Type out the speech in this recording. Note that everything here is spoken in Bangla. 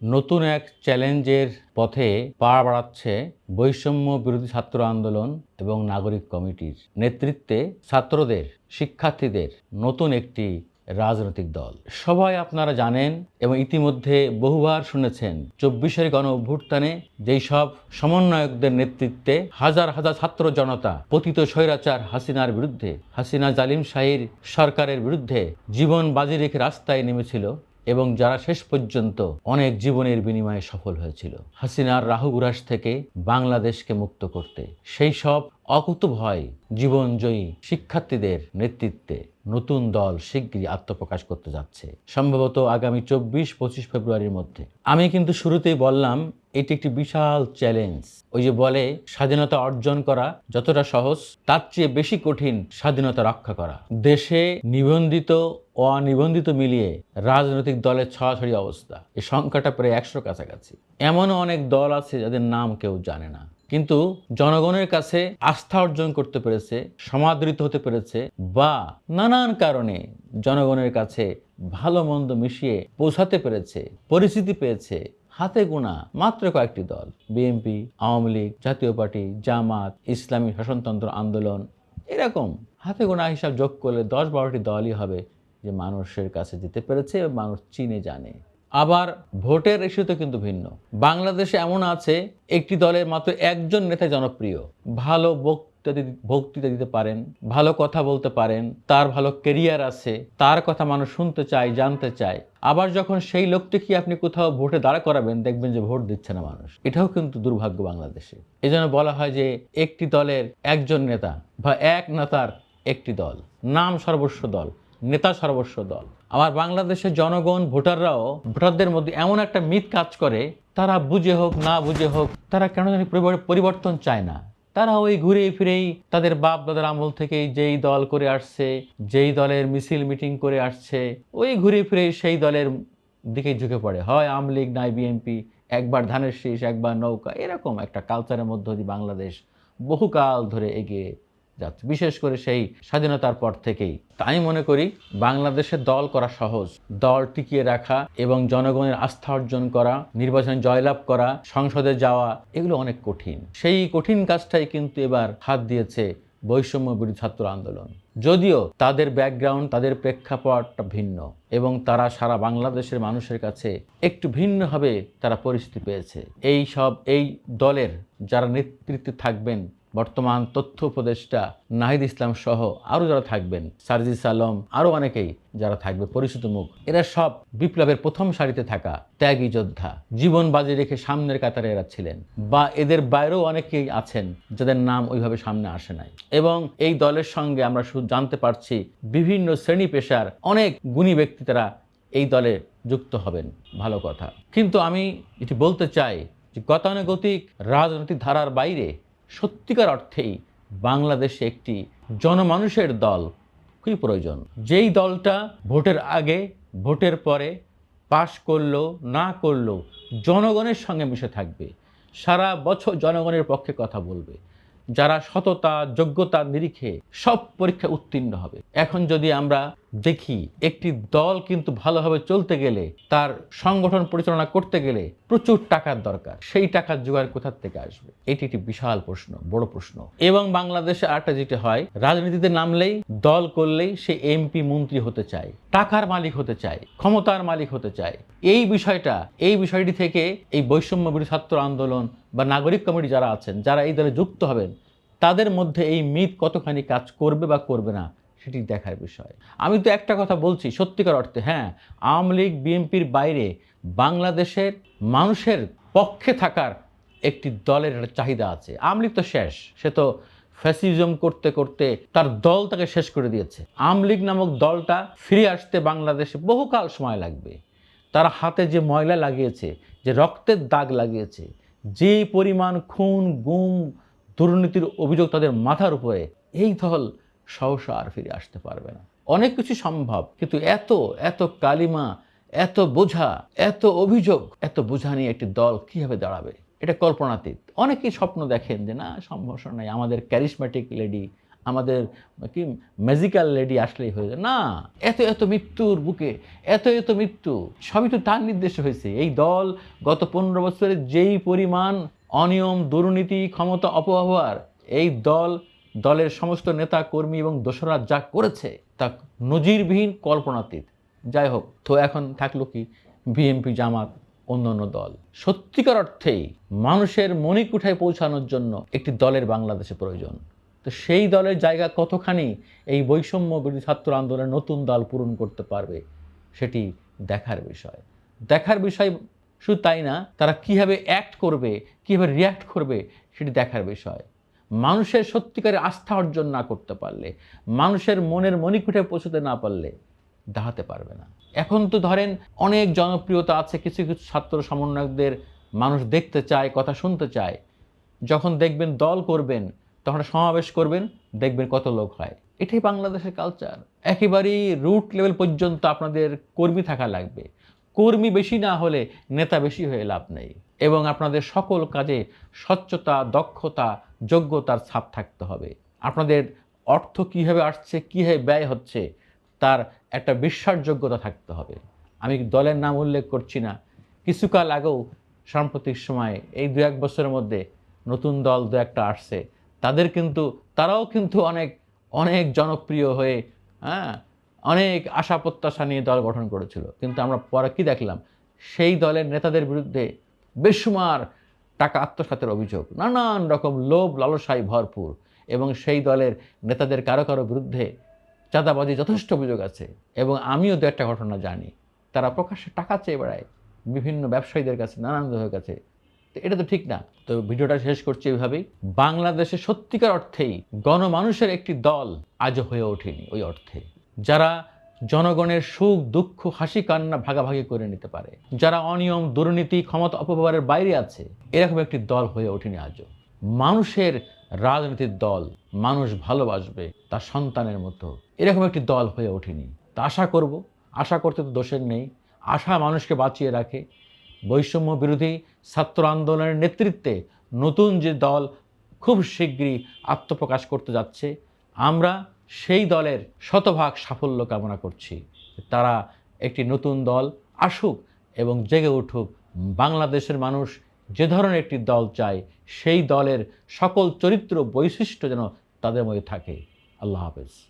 নতুন এক চ্যালেঞ্জের পথে পা বাড়াচ্ছে বৈষম্য বিরোধী ছাত্র আন্দোলন এবং নাগরিক কমিটির নেতৃত্বে ছাত্রদের, শিক্ষার্থীদের নতুন একটি রাজনৈতিক দল। সবাই আপনারা জানেন এবং ইতিমধ্যে বহুবার শুনেছেন, চব্বিশের গণ অভ্যুত্থানে যেই সব সমন্বয়কদের নেতৃত্বে হাজার হাজার ছাত্র জনতা পতিত স্বৈরাচার হাসিনার বিরুদ্ধে, হাসিনা জালিম শাহির সরকারের বিরুদ্ধে জীবন বাজি রেখে রাস্তায় নেমেছিল এবং যারা শেষ পর্যন্ত অনেক জীবনের বিনিময়ে সফল হয়েছিল। হাসিনার রাহুগুরাস থেকে বাংলাদেশকে মুক্ত করতে। সেই সব অকুতভয় জীবনজয়ী শিক্ষার্থীদের নেতৃত্বে নতুন দল শিগগিরই আত্মপ্রকাশ করতে যাচ্ছে। সম্ভবত আগামী চব্বিশ পঁচিশ ফেব্রুয়ারির মধ্যে। আমি কিন্তু শুরুতেই বললাম এটি একটি বিশাল চ্যালেঞ্জ ওই যে বলে, স্বাধীনতা অর্জন করা যতটা সহজ, তার চেয়ে বেশি কঠিন স্বাধীনতা রক্ষা করা। দেশে নিবন্ধিত ও অনিবন্ধিত মিলিয়ে রাজনৈতিক দলের ছড়াছড়ি অবস্থা এই সংখ্যাটা প্রায় একশো কাছাকাছি। এমনও অনেক দল আছে যাদের নাম কেউ জানে না। কিন্তু জনগণের কাছে আস্থা অর্জন করতে পেরেছে, সমাদৃত হতে পেরেছে বা নানান কারণে জনগণের কাছে ভালো মন্দ মিশিয়ে পৌঁছাতে পেরেছে, পরিচিতি পেয়েছে হাতে গোনা মাত্র কয়েকটি দল বিএনপি আওয়ামী লীগ, জাতীয় পার্টি, জামাত, ইসলামী শাসনতন্ত্র আন্দোলন, এরকম হাতে গোনা হিসাব যোগ করলে দশ বারোটি দলই হবে যে মানুষের কাছে যেতে পেরেছে মানুষ চিনে জানে। আবার ভোটের ইস্যুতে কিন্তু ভিন্ন। বাংলাদেশে এমন আছে, একটি দলের মাত্র একজন নেতা জনপ্রিয়, ভালো বক্তৃতা দিতে- বক্তৃতা দিতে পারেন, ভালো কথা বলতে পারেন, তার ভালো কেরিয়ার আছে, তার কথা মানুষ শুনতে চায়, জানতে চায়, আবার যখন সেই লোকটিকে আপনি কোথাও ভোটে দাঁড়া করাবেন, দেখবেন যে ভোট দিচ্ছে না মানুষ। এটাও কিন্তু দুর্ভাগ্য বাংলাদেশে। এই জন্য বলা হয় যে একটি দলের একজন নেতা বা এক নেতার একটি দল, নাম সর্বস্ব দল, নেতা সর্বস্ব দল। আমার বাংলাদেশের জনগণ, ভোটাররাও, ভোটারদের মধ্যে এমন একটা মিথ কাজ করে, তারা বুঝে হোক, না বুঝে হোক, তারা কেন জানি পরিবর্তন চায় না। তারা ওই ঘুরে ফিরেই তাদের বাপ দাদার আমল থেকেই যেই দল করে আসছে, যেই দলের মিছিল মিটিং করে আসছে, ওই ঘুরে ফিরে সেই দলের দিকে ঝুঁকে পড়ে। হয় আওয়ামী লীগ, নাই বিএনপি, একবার ধানের শীষ, একবার নৌকা, এরকম একটা কালচারের মধ্য দিয়ে বাংলাদেশ বহুকাল ধরে এগিয়ে যাচ্ছে বিশেষ করে সেই স্বাধীনতার পর থেকেই। তাই মনে করি বাংলাদেশে দল করা সহজ। দল টিকিয়ে রাখা এবং জনগণের আস্থা অর্জন করা, নির্বাচনে জয়লাভ করা, সংসদে যাওয়া, এগুলো অনেক কঠিন। সেই কঠিন কাজটাই কিন্তু এবার হাত দিয়েছে বৈষম্য বিরোধী ছাত্র আন্দোলন। যদিও তাদের ব্যাকগ্রাউন্ড তাদের প্রেক্ষাপটটা ভিন্ন এবং তারা সারা বাংলাদেশের মানুষের কাছে একটু ভিন্নভাবে তারা পরিস্থিতি পেয়েছে। এই সব, এই দলের যারা নেতৃত্বে থাকবেন বর্তমান তথ্য উপদেষ্টা নাহিদ ইসলাম সহ আরও যারা থাকবেন, সারজিস আলম, আরও অনেকেই যারা থাকবে, পরিচিত মুখ, এরা সব বিপ্লবের প্রথম সারিতে থাকা ত্যাগী যোদ্ধা, জীবন বাজি রেখে সামনের কাতারে এরা ছিলেন বা এদের বাইরেও অনেকেই আছেন যাদের নাম ওইভাবে সামনে আসে নাই। এবং এই দলের সঙ্গে আমরা শুধু জানতে পারছি বিভিন্ন শ্রেণি পেশার অনেক গুণী ব্যক্তি তারা এই দলে যুক্ত হবেন। ভালো কথা। কিন্তু আমি এটি বলতে চাই যে গতানুগতিক রাজনৈতিক ধারার বাইরে সত্যিকার অর্থেই বাংলাদেশে একটি জনমানুষের দল খুবই প্রয়োজন। যেই দলটা ভোটের আগে, ভোটের পরে পাশ করল, না করল, জনগণের সঙ্গে মিশে থাকবে। সারা বছর জনগণের পক্ষে কথা বলবে। যারা সততা, যোগ্যতা, নিরিখে সব পরীক্ষা উত্তীর্ণ হবে। এখন যদি আমরা দেখি একটি দল কিন্তু ভালোভাবে চলতে গেলে, তার সংগঠন পরিচালনা করতে গেলে প্রচুর টাকার দরকার। সেই টাকার জোগাড় কোথার থেকে আসবে? এটি একটি বিশাল প্রশ্ন, বড় প্রশ্ন। এবং বাংলাদেশে আরেকটা যেটা হয়, রাজনীতিতে নামলেই, দল করলেই সে এমপি মন্ত্রী হতে চায়, টাকার মালিক হতে চায়, ক্ষমতার মালিক হতে চায়। এই বিষয়টা, এই বিষয়টি থেকে এই বৈষম্য বিরোধী ছাত্র আন্দোলন বা নাগরিক কমিটি যারা আছেন, যারা এই দলে যুক্ত হবেন, তাদের মধ্যে এই মিথ কতখানি কাজ করবে বা করবে না? সেটি দেখার বিষয়। আমি তো একটা কথা বলছি সত্যিকার অর্থে হ্যাঁ আওয়ামী লীগ, বিএনপির বাইরে বাংলাদেশের মানুষের পক্ষে থাকার একটি দলের একটা চাহিদা আছে। আওয়ামী লীগ তো শেষ, সে তো ফ্যাসিজম করতে করতে তার দল তাকে শেষ করে দিয়েছে। আওয়ামী লীগ নামক দলটা ফিরে আসতে বাংলাদেশে বহুকাল সময় লাগবে। তারা হাতে যে ময়লা লাগিয়েছে, যে রক্তের দাগ লাগিয়েছে যে পরিমাণ খুন, গুম, দুর্নীতির অভিযোগ তাদের মাথার উপরে, এই দল সহসা আর ফিরে আসতে পারবে না। অনেক কিছু সম্ভব, কিন্তু এত এত কালিমা, এত বোঝা, এত অভিযোগ, এত বোঝা নিয়ে একটি দল কীভাবে দাঁড়াবে? এটা কল্পনাতীত। অনেকেই স্বপ্ন দেখেন যে, না, সম্ভব নাই আমাদের ক্যারিসম্যাটিক লেডি আমাদের কি ম্যাজিক্যাল লেডি আসলেই হয়ে যায়। না, এত এত মৃত্যুর বুকে, এত এত মৃত্যু, সবই তো তার নির্দেশে হয়েছে। এই দল গত পনেরো বছরে যেই পরিমাণ অনিয়ম, দুর্নীতি, ক্ষমতা অপব্যবহার, এই দল দলের সমস্ত নেতা, কর্মী এবং দোসরা যা করেছে তা নজিরবিহীন কল্পনাতীত। যাই হোক, তো এখন থাকল কি বিএনপি, জামাত অন্য দল। সত্যিকার অর্থেই মানুষের মণিকুঠায় পৌঁছানোর জন্য একটি দলের বাংলাদেশে প্রয়োজন। তো সেই দলের জায়গা কতখানি এই বৈষম্য বিরোধী ছাত্র আন্দোলনের নতুন দল পূরণ করতে পারবে, সেটি দেখার বিষয়। দেখার বিষয় শুধু তাই না, তারা কীভাবে অ্যাক্ট করবে, কীভাবে রিয়্যাক্ট করবে, সেটি দেখার বিষয়। মানুষের সত্যিকারের আস্থা অর্জন না করতে পারলে, মানুষের মনের মণিকুঠে পৌঁছতে না পারলে দাঁড়াতে পারবে না। এখন তো ধরেন অনেক জনপ্রিয়তা আছে, কিছু কিছু ছাত্র সমন্বয়কদের মানুষ দেখতে চায়, কথা শুনতে চায়। যখন দেখবেন দল করবেন, তখন সমাবেশ করবেন, দেখবেন কত লোক হয়। এটাই বাংলাদেশের কালচার একেবারেই রুট লেভেল পর্যন্ত আপনাদের কর্মী থাকা লাগবে। কর্মী বেশি না হলে নেতা বেশি হয়ে লাভ নেই। এবং আপনাদের সকল কাজে স্বচ্ছতা, দক্ষতা যোগ্যতার ছাপ থাকতে হবে। আপনাদের অর্থ কীভাবে আসছে, কীভাবে ব্যয় হচ্ছে, তার একটা বিশ্বাসযোগ্যতা থাকতে হবে। আমি দলের নাম উল্লেখ করছি না। কিছুকাল আগেও সাম্প্রতিক সময়ে এই দু এক বছরের মধ্যে নতুন দল দু একটা আসছে। তাদের কিন্তু, তারাও কিন্তু অনেক অনেক জনপ্রিয় হয়ে হ্যাঁ অনেক আশা প্রত্যাশা নিয়ে দল গঠন করেছিল। কিন্তু আমরা পরে কি দেখলাম? সেই দলের নেতাদের বিরুদ্ধে বেসুমার টাকা আত্মসাতের অভিযোগ, নানান রকম লোভ লালসায় ভরপুর এবং সেই দলের নেতাদের কারও কারও বিরুদ্ধে চাঁদাবাজি যথেষ্ট অভিযোগ আছে এবং আমিও দু একটা ঘটনা জানি। তারা প্রকাশ্যে টাকা চেয়ে বেড়ায়, বিভিন্ন ব্যবসায়ীদের কাছে, নানান লোকের কাছে। তো এটা তো ঠিক না। তো ভিডিওটা শেষ করছি এইভাবেই বাংলাদেশে সত্যিকার অর্থেই গণমানুষের একটি দল আজও হয়ে ওঠেনি ওই অর্থে। যারা জনগণের সুখ, দুঃখ, হাসি, কান্না ভাগাভাগি করে নিতে পারে। যারা অনিয়ম, দুর্নীতি, ক্ষমতা অপব্যবহারের বাইরে আছে, এরকম একটি দল হয়ে ওঠেনি আজও। মানুষের রাজনীতির দল, মানুষ ভালোবাসবে তার সন্তানের মতো, এরকম একটি দল হয়ে ওঠেনি। তা আশা করব, আশা করতে তো দোষের নেই। আশা মানুষকে বাঁচিয়ে রাখে। বৈষম্য বিরোধী ছাত্র আন্দোলনের নেতৃত্বে নতুন যে দল খুব শীঘ্রই আত্মপ্রকাশ করতে যাচ্ছে। আমরা সেই দলের শতভাগ সাফল্য কামনা করছি। তারা একটি নতুন দল আসুক এবং জেগে উঠুক। বাংলাদেশের মানুষ যে ধরনের একটি দল চায়, সেই দলের সকল চরিত্র বৈশিষ্ট্য যেন তাদের মধ্যে থাকে। আল্লাহ হাফেজ।